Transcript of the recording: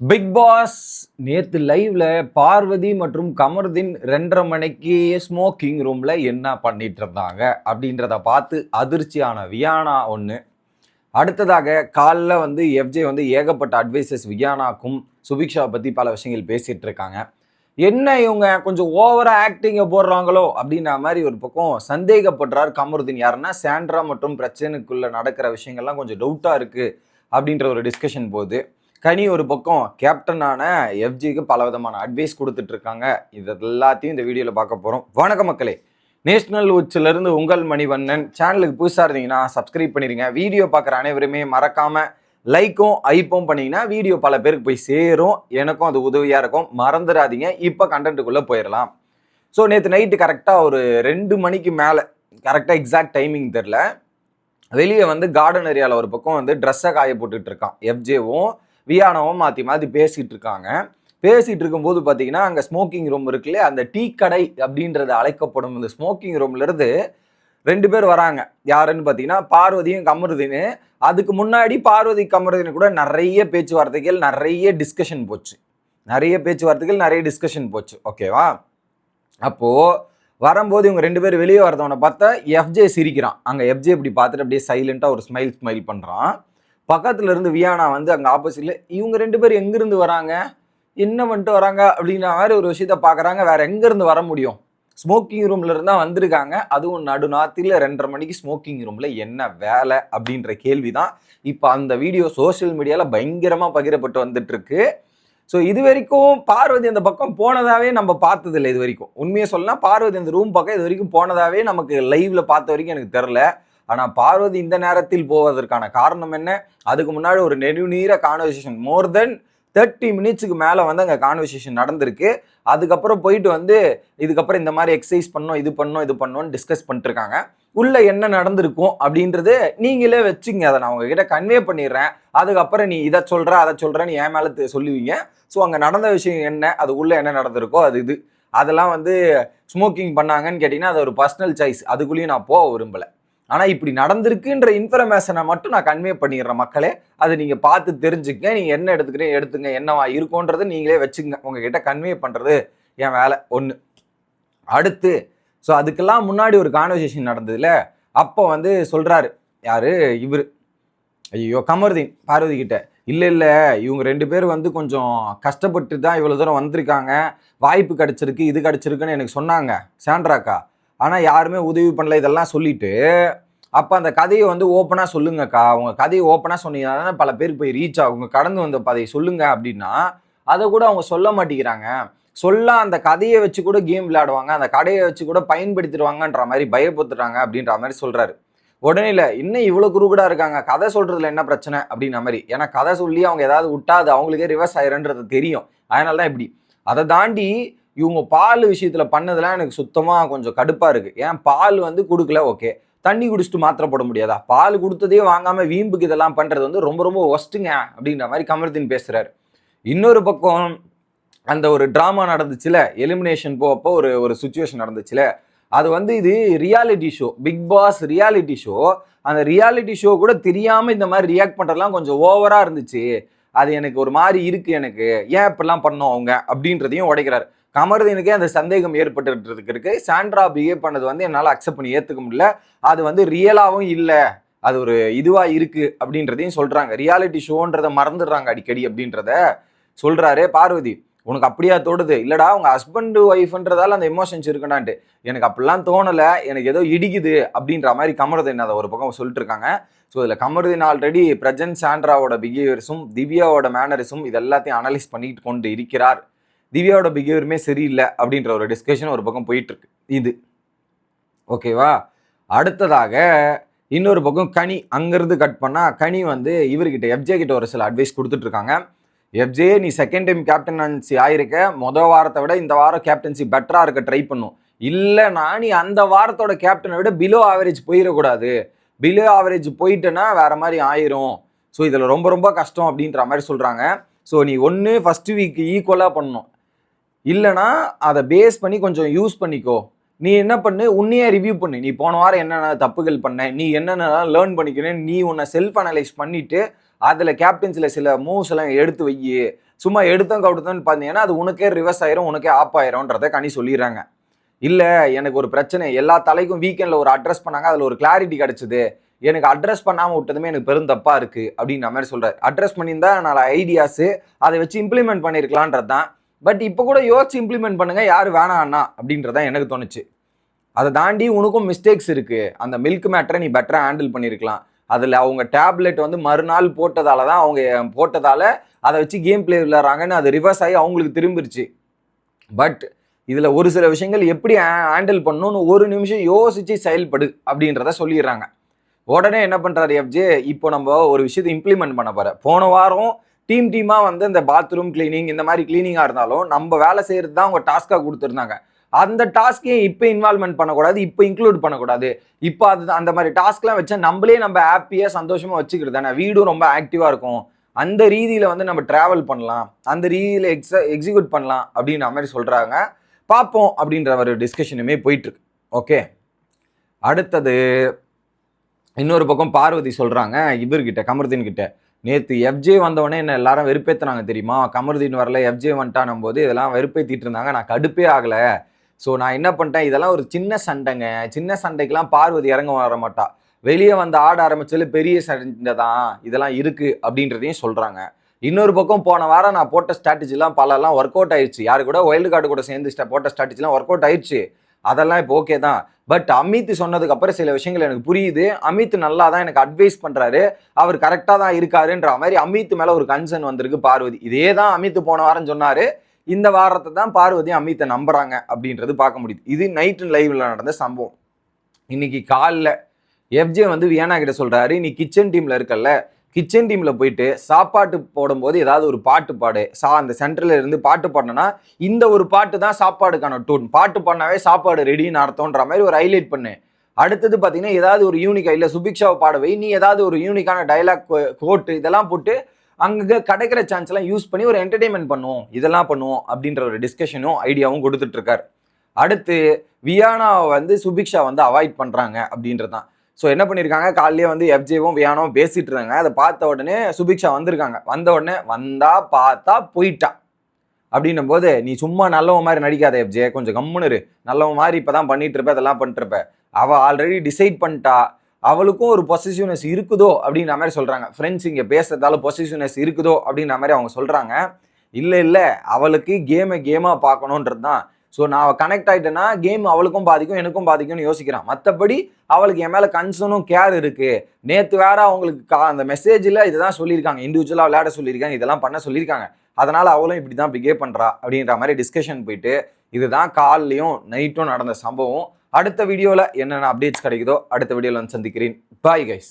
Big pass நேற்று லைவ்ல பார்வதி மற்றும் கமர்தீன் ரெண்டரை மணிக்கு ஸ்மோக்கிங் ரூம்ல என்ன பண்ணிட்டு இருந்தாங்க அப்படின்றத பார்த்து அதிர்ச்சியான வியானா ஒன்று அடுத்ததாக காலைல வந்து எஃப்ஜே வந்து ஏகப்பட்ட அட்வைசஸ் வியானாக்கும் சுபிக்ஷாவை பற்றி பல விஷயங்கள் பேசிகிட்டு இருக்காங்க. என்ன இவங்க கொஞ்சம் ஓவரா ஆக்டிங்கை போடுறாங்களோ அப்படின்ற மாதிரி ஒரு பக்கம் சந்தேகப்படுறார் கமருதீன். யாருன்னா சாண்ட்ரா மற்றும் பிரச்சனைக்குள்ளே நடக்கிற விஷயங்கள்லாம் கொஞ்சம் டவுட்டாக இருக்குது அப்படின்ற ஒரு டிஸ்கஷன் போகுது. கனி ஒரு பக்கம் கேப்டனான எஃப்ஜிக்கு பல விதமான அட்வைஸ் கொடுத்துட்டு இருக்காங்க. இது எல்லாத்தையும் இந்த வீடியோவில் பார்க்க போகிறோம் வணக்க மக்களே. நேஷனல் உச்சில இருந்து உங்கள் மணிவண்ணன். சேனலுக்கு புதுசாக இருந்தீங்கன்னா சப்ஸ்கிரைப் பண்ணிடுங்க வீடியோ பார்க்குற அனைவருமே மறக்காம லைக்கும் ஐப்பும் பண்ணீங்கன்னா வீடியோ பல பேருக்கு போய் சேரும். எனக்கும் அது உதவியாக இருக்கும். மறந்துடாதீங்க. இப்போ கண்டென்ட்டுக்குள்ளே போயிடலாம் ஸோ நேற்று நைட்டு கரெக்டாக ஒரு ரெண்டு மணிக்கு மேலே கரெக்டாக எக்ஸாக்ட் டைமிங் தெரில வெளியே வந்து கார்டன் ஏரியாவில் ஒரு பக்கம் வந்து ட்ரெஸ்ஸை காய போட்டுட்ருக்கான் எஃப்ஜேவும் வியானவும் மாற்றி மாற்றி பேசிகிட்டு இருக்காங்க. பேசிகிட்டு இருக்கும்போது பார்த்தீங்கன்னா அங்கே ஸ்மோக்கிங் ரூம் இருக்குல்ல அந்த டீ கடை அப்படின்றது அழைக்கப்படும் இந்த ஸ்மோக்கிங் ரூம்லேருந்து ரெண்டு பேர் வராங்க. யாருன்னு பார்த்தீங்கன்னா பார்வதியும் கமருதின்னு. அதுக்கு முன்னாடி பார்வதி கமருதீன் கூட நிறைய பேச்சுவார்த்தைகள் நிறைய டிஸ்கஷன் போச்சு. நிறைய பேச்சுவார்த்தைகள் நிறைய டிஸ்கஷன் போச்சு. ஓகேவா அப்போது வரும்போது இவங்க ரெண்டு பேர் வெளியே வரதவனை பார்த்தா எஃப்ஜே சிரிக்கிறான். அங்கே எஃப்ஜே இப்படி பார்த்துட்டு அப்படியே சைலண்ட்டாக ஒரு ஸ்மைல் ஸ்மைல் பண்ணுறான் பக்கத்துல இருந்து வியானா வந்து அங்கே ஆப்போசிட்ல இவங்க ரெண்டு பேர் எங்கேருந்து வராங்க? என்ன வந்துட்டு வராங்க? அப்படிங்கிற மாதிரி ஒரு விஷயத்த பார்க்குறாங்க வேற எங்கேருந்து வர முடியும்? ஸ்மோக்கிங் ரூம்ல இருந்தா வந்திருக்காங்க. அதுவும் நடுநாத்தில ரெண்டரை மணிக்கு ஸ்மோக்கிங் ரூம்ல என்ன வேலை? அப்படின்ற கேள்வி தான் இப்போ அந்த வீடியோ சோஷியல் மீடியாவில் பயங்கரமாக பகிரப்பட்டு வந்துட்டு இருக்கு ஸோ இது வரைக்கும் பார்வதி அந்த பக்கம் போனதாகவே நம்ம பார்த்தது இல்லை இது வரைக்கும். உண்மையை சொல்லலாம் பார்வதி அந்த ரூம் பக்கம் இது வரைக்கும் போனதாகவே நமக்கு லைவ்ல பார்த்த வரைக்கும் எனக்கு தெரில ஆனால் பார்வதி இந்த நேரத்தில் போவதற்கான காரணம் என்ன? அதுக்கு முன்னாடி ஒரு நெடுநீர கான்வர்சேஷன் மோர் தென் தேர்ட்டி மினிட்ஸுக்கு மேலே வந்து அங்கே கான்வர்சேஷன் நடந்திருக்கு. அதுக்கப்புறம் போயிட்டு வந்து இதுக்கப்புறம் இந்த மாதிரி எக்ஸசைஸ் பண்ணோம் இது பண்ணோம் இது பண்ணோன்னு டிஸ்கஸ் பண்ணிட்டுருக்காங்க. உள்ள என்ன நடந்திருக்கும் அப்படின்றது நீங்களே வச்சுங்க. அதை நான் உங்ககிட்ட கன்வே பண்ணிடுறேன். அதுக்கப்புறம் நீ இதை சொல்கிற அதை சொல்ற நீ என் மேலே சொல்லுவீங்க. ஸோ அங்கே நடந்த விஷயம் என்ன? அது உள்ளே என்ன நடந்திருக்கோ அது இது. அதெல்லாம் வந்து ஸ்மோக்கிங் பண்ணாங்கன்னு கேட்டிங்கன்னா அது ஒரு பர்சனல் சாய்ஸ் அதுக்குள்ளேயும் நான் போக விரும்பலை. ஆனால் இப்படி நடந்திருக்குன்ற இன்ஃபர்மேஷனை மட்டும் நான் கன்வே பண்ணிடுறேன் மக்களே. அதை நீங்கள் பார்த்து தெரிஞ்சுக்க நீங்கள் என்ன எடுத்துக்கிறீங்க எடுத்துங்க என்னவா இருக்கும்ன்றதை நீங்களே வச்சுங்க உங்ககிட்ட கன்வே பண்ணுறது என் வேலை. ஒன்று அடுத்து ஸோ அதுக்கெல்லாம் முன்னாடி ஒரு கான்வர்சேஷன் நடந்ததுல அப்போ வந்து சொல்கிறாரு யார்? இவர். ஐயோ கமருதீன் பார்வதி கிட்ட. இல்லை இல்லை இவங்க ரெண்டு பேர் வந்து கொஞ்சம் கஷ்டப்பட்டு தான் இவ்வளோ தூரம் வந்திருக்காங்க. வாய்ப்பு கிடச்சிருக்கு இது கிடச்சிருக்குன்னு எனக்கு சொன்னாங்க. சாண்ட்ராக்கா? ஆனால் யாருமே உதவி பண்ணல இதெல்லாம் சொல்லிட்டு அப்போ அந்த கதையை வந்து ஓப்பனாக சொல்லுங்கக்கா. உங்கள் கதையை ஓப்பனாக சொன்னீங்கன்னா தானே பல பேருக்கு போய் ரீச் ஆகும். கடந்து வந்த கதையை சொல்லுங்க அப்படின்னா அதை கூட அவங்க சொல்ல மாட்டேங்கிறாங்க. சொல்ல அந்த கதையை வச்சு கூட கேம் விளையாடுவாங்க. அந்த கடையை வச்சு கூட பயன்படுத்திடுவாங்கன்ற மாதிரி பயப்படுத்துறாங்க அப்படின்ற மாதிரி சொல்கிறாரு உடனே இல்லை இன்னும் இவ்வளோ குறுகுடாக இருக்காங்க. கதை சொல்கிறதுல என்ன பிரச்சனை அப்படின்ற மாதிரி. ஏன்னா கதை சொல்லி அவங்க ஏதாவது விட்டா அது அவங்களுக்கே ரிவர்ஸ் ஆயிருன்றது தெரியும். அதனால தான் இப்படி. அதை தாண்டி இவங்க பால் விஷயத்தில் பண்ணதெல்லாம் எனக்கு சுத்தமாக கொஞ்சம் கடுப்பாக இருக்குது ஏன்? பால் வந்து கொடுக்கல ஓகே. தண்ணி குடிச்சிட்டு மாத்திரை போட முடியாதா? பால் கொடுத்ததே வாங்காமல் வீம்புக்கு இதெல்லாம் பண்ணுறது வந்து ரொம்ப ரொம்ப ஒஸ்ட்டுங்க அப்படின்ற மாதிரி கமருதீன் பேசுகிறாரு இன்னொரு பக்கம் அந்த ஒரு ட்ராமா நடந்துச்சுல எலிமினேஷன் போப்போ ஒரு ஒரு சுச்சுவேஷன் நடந்துச்சுல. அது வந்து இது reality show Bigg Boss reality show அந்த ரியாலிட்டி ஷோ கூட தெரியாமல் இந்த மாதிரி ரியாக்ட் பண்ணுறதுலாம் கொஞ்சம் ஓவராக இருந்துச்சு. அது எனக்கு ஒரு மாதிரி இருக்குது எனக்கு. ஏன் இப்படிலாம் பண்ணோம் அவங்க அப்படின்றதையும் உடைக்கிறாரு. கமருதீனுக்கே அந்த சந்தேகம் ஏற்பட்டுட்டு இருக்கு. சாண்ட்ரா பிஹேவ் பண்ணது வந்து என்னால் அக்செப்ட் பண்ணி ஏற்றுக்க முடியல. அது வந்து ரியலாகவும் இல்லை. அது ஒரு இதுவாக இருக்குது அப்படின்றதையும் சொல்கிறாங்க ரியாலிட்டி ஷோன்றதை மறந்துடுறாங்க அடிக்கடி அப்படின்றத சொல்கிறாரு பார்வதி. உனக்கு அப்படியா தோடுது இல்லடா உங்கள் ஹஸ்பண்ட் ஒய்ஃப்ன்றதால அந்த எமோஷன்ஸ் இருக்கணான்ட்டு எனக்கு அப்படிலாம் தோணல. எனக்கு ஏதோ இடிக்குது அப்படின்ற மாதிரி கமருதீன் அதை ஒரு பக்கம் சொல்லிட்டு இருக்காங்க ஸோ இதில் கமருதீன் ஆல்ரெடி பிரஜன் சாண்ட்ராவோட பிஹேவியர்ஸும் திவ்யாவோட மேனரிஸும் இது எல்லாத்தையும் அனலைஸ் பண்ணிட்டு கொண்டு இருக்கிறார். திவ்யாவோட பிஹேவியருமே சரியில்லை அப்படின்ற ஒரு டிஸ்கஷன் ஒரு பக்கம் போயிட்டுருக்கு. இது. ஓகேவா அடுத்ததாக இன்னொரு பக்கம் கனி அங்கேருந்து கட் பண்ணால் கனி வந்து இவர்கிட்ட எஃப்ஜே கிட்ட ஒரு சில அட்வைஸ் கொடுத்துட்ருக்காங்க எஃப்ஜே நீ செகண்ட் டைம் கேப்டன்சி ஆயிருக்க. மொதல் வாரத்தை விட இந்த வாரம் கேப்டன்சி பெட்டராக இருக்க ட்ரை பண்ணும். இல்லைனா நீ அந்த வாரத்தோட கேப்டனை விட பிலோ ஆவரேஜ் போயிடக்கூடாது. பிலோ ஆவரேஜ் போயிட்டேன்னா வேறு மாதிரி ஆயிரும். ஸோ இதில் ரொம்ப ரொம்ப கஷ்டம் அப்படின்ற மாதிரி சொல்கிறாங்க ஸோ நீ ஒன்று ஃபஸ்ட்டு வீக் ஈக்குவலாக பண்ணணும். இல்லைனா அதை பேஸ் பண்ணி கொஞ்சம் யூஸ் பண்ணிக்கோ. நீ என்ன பண்ணு? உன்னையே ரிவ்யூ பண்ணு. நீ போன வாரம் என்னென்ன தப்புகள் பண்ண நீ என்னென்னலாம் லேர்ன் பண்ணிக்கிறேன் நீ உன்னை செல்ஃப் அனலைஸ் பண்ணிவிட்டு அதில் கேப்டன்ஸில் சில மூவ்ஸ் எல்லாம் எடுத்து வை. சும்மா எடுத்தோம் கவுடுத்தோன்னு பார்த்தீங்கன்னா அது உனக்கே ரிவர்ஸ் ஆயிரும் உனக்கே ஆப் ஆயிரும்ன்றத கனி சொல்லிடுறாங்க. இல்லை எனக்கு ஒரு பிரச்சனை. எல்லா தலைக்கும் வீக்கெண்டில் ஒரு அட்ரஸ் பண்ணாங்க அதில் ஒரு கிளாரிட்டி கிடச்சிது. எனக்கு அட்ரஸ் பண்ணாமல் விட்டதுமே எனக்கு பெரும் தப்பாக இருக்குது அப்படின்ற மாதிரி சொல்கிறார் அட்ரஸ் பண்ணியிருந்தா நான் ஐடியாஸு அதை வச்சு இம்ப்ளிமெண்ட் பண்ணியிருக்கலான்றது தான் பட் இப்போ கூட யோசிச்சு இம்ப்ளிமெண்ட் பண்ணுங்க யார் வேணாம் அப்படின்றதான் எனக்கு தோணுச்சு. அதை தாண்டி உனக்கும் மிஸ்டேக்ஸ் இருக்குது அந்த மில்க் மேட்டரை நீ பெட்டராக ஹேண்டில் பண்ணியிருக்கலாம் அதில் அவங்க டேப்லெட் வந்து மறுநாள் போட்டதால தான் அவங்க போட்டதால் அதை வச்சு கேம் பிளே விளையாடுறாங்கன்னு அது ரிவர்ஸ் ஆகி அவங்களுக்கு திரும்பிருச்சு. பட் இதில் ஒரு சில விஷயங்கள் எப்படி ஹேண்டில் பண்ணணும்னு ஒரு நிமிஷம் யோசித்து செயல்படு அப்படின்றத சொல்லிடுறாங்க. உடனே என்ன பண்ணுறாரு எஃப்ஜே இப்போ நம்ம ஒரு விஷயத்தை இம்ப்ளிமெண்ட் பண்ண போகிற போன வாரம் டீம் டீமாக வந்து இந்த பாத்ரூம் கிளீனிங் இந்த மாதிரி கிளீனிங்காக இருந்தாலும் நம்ம வேலை செய்கிறது தான் அவங்க டாஸ்க்காக கொடுத்துருந்தாங்க. அந்த டாஸ்க்கையும் இப்போ இன்வால்மெண்ட் பண்ணக்கூடாது? இப்போ இன்க்ளூட் பண்ணக்கூடாது? இப்போ அது அந்த மாதிரி டாஸ்க்லாம் வச்சா நம்மளே நம்ம ஹாப்பியாக சந்தோஷமாக வச்சுக்கிறது தானே? வீடும் ரொம்ப ஆக்டிவாக இருக்கும். அந்த ரீதியில் வந்து நம்ம ட்ராவல் பண்ணலாம். அந்த ரீதியில் எக்ஸ எக்ஸிக்யூட் பண்ணலாம் அப்படின்ற மாதிரி சொல்கிறாங்க பார்ப்போம் அப்படின்ற ஒரு டிஸ்கஷனுமே போயிட்டுருக்கு. ஓகே அடுத்தது இன்னொரு பக்கம் பார்வதி சொல்கிறாங்க இவர்கிட்ட கமர்தீன் கிட்ட நேற்று எஃப்ஜே வந்தவொடனே என்ன எல்லாரும் வெறுப்பேற்றுனாங்க தெரியுமா? கமருதீன் வரல எஃப்ஜே வந்துட்டானும் போது இதெல்லாம் வெறுப்பேற்றிட்டு இருந்தாங்க நான் கடுப்பே ஆகலை. ஸோ நான் என்ன பண்ணிட்டேன்? இதெல்லாம் ஒரு சின்ன சண்டைங்க. சின்ன சண்டைக்கெலாம் பார்வதி இறங்க வர மாட்டா. வெளியே வந்து ஆட ஆரம்பிச்சதுல பெரிய சண்டை தான். இதெல்லாம் இருக்குது அப்படின்றதையும் சொல்கிறாங்க இன்னொரு பக்கம் போன வாரம் நான் போட்ட ஸ்ட்ராட்டஜிலாம் பலலாம் ஒர்க் அவுட் ஆயிடுச்சு யாரு கூட? ஒயில்டு கார்டு கூட சேர்ந்து போட்ட ஸ்ட்ராட்டஜிலாம் ஒர்க் அவுட் ஆயிடுச்சு அதெல்லாம் இப்போ ஓகே தான். பட் அமித் சொன்னதுக்கு அப்புறம் சில விஷயங்கள் எனக்கு புரியுது. அமித் நல்லா தான் எனக்கு அட்வைஸ் பண்ணுறாரு அவர் கரெக்டாக தான் இருக்காருன்ற மாதிரி அமித் மேலே ஒரு கன்சர்ன் வந்திருக்கு பார்வதி. இதே தான் அமித் போன வாரம் சொன்னார். இந்த வாரத்தை தான் பார்வதி அமித்தை நம்புறாங்க அப்படின்றது பார்க்க முடியுது. இது நைட்டு லைவில் நடந்த சம்பவம். இன்னைக்கு காலைல எஃப்ஜே வந்து வியானா கிட்ட சொல்கிறாரு நீ கிச்சன் டீமில் இருக்கல்ல. கிச்சன் டீமில் போயிட்டு சாப்பாட்டு போடும்போது ஏதாவது ஒரு பாட்டு பாடு. சா அந்த சென்டரில் இருந்து பாட்டு பாடினா இந்த ஒரு பாட்டு தான் சாப்பாடுக்கான டூன் பாட்டு பாடினாவே சாப்பாடு ரெடின்னு அர்த்தம்ன்ற மாதிரி ஒரு ஹைலைட் பண்ணு. அடுத்தது பார்த்தீங்கன்னா ஏதாவது ஒரு யூனிக்கா இல்லை சுபிக்ஷாவை பாடவை நீ ஏதாவது ஒரு யூனிக்கான டைலாக் கோட்டு இதெல்லாம் போட்டு அங்கே கிடைக்கிற சான்ஸ்லாம் யூஸ் பண்ணி ஒரு என்டர்டைன்மெண்ட் பண்ணுவோம். இதெல்லாம் பண்ணுவோம் அப்படின்ற ஒரு டிஸ்கஷனும் ஐடியாவும் கொடுத்துட்ருக்கார் அடுத்து வியானாவை வந்து சுபிக்ஷா வந்து அவாய்ட் பண்ணுறாங்க அப்படின்றது தான் ஸோ என்ன பண்ணியிருக்காங்க காலையிலே வந்து எஃப்ஜேவும் வியானும் பேசிட்டு இருந்தாங்க அதை பார்த்த உடனே சுபிக்ஷா வந்திருக்காங்க. வந்த உடனே வந்தா பார்த்தா போயிட்டா. அப்படின்னும் போது நீ சும்மா நல்லவன் மாதிரி நடிக்காத எஃப்ஜே கொஞ்சம் கம்முன்னு நல்லவ நல்லவன் மாதிரி இப்பதான் பண்ணிட்டு இருப்ப அதெல்லாம் பண்ணிட்டு இருப்ப. அவள் ஆல்ரெடி டிசைட் பண்ணிட்டா. அவளுக்கும் ஒரு பொசிசிவ்னஸ் இருக்குதோ? அப்படின்ற மாதிரி சொல்கிறாங்க ஃப்ரெண்ட்ஸ் இங்கே பேசுறதால பொசிசிவ்னஸ் இருக்குதோ? அப்படின்ற மாதிரி அவங்க சொல்கிறாங்க இல்லை இல்லை. அவளுக்கு கேமை கேமாக பார்க்கணுன்றது தான் ஸோ நான் கனெக்ட் ஆயிட்டேன்னா கேம் அவளுக்கும் பாதிக்கும் எனக்கும் பாதிக்கும்னு யோசிக்கிறான். மற்றபடி அவளுக்கு என் மேலே கன்சர்னும் கேர் இருக்குது நேற்று வேற அவங்களுக்கு கா- அந்த மெசேஜில் இதுதான் சொல்லியிருக்காங்க. இண்டிவிஜுவலாக விளையாட சொல்லியிருக்காங்க. இதெல்லாம் பண்ண சொல்லியிருக்காங்க. அதனால் அவளும் இப்படி தான் பிகேவ் பண்ணுறா அப்படின்ற மாதிரி டிஸ்கஷன் போயிட்டு இதுதான் காலையும் நைட்டும் நடந்த சம்பவம். அடுத்த வீடியோவில் என்னென்ன அப்டேட்ஸ் கிடைக்குதோ அடுத்த வீடியோவில் வந்து சந்திக்கிறேன். Bye guys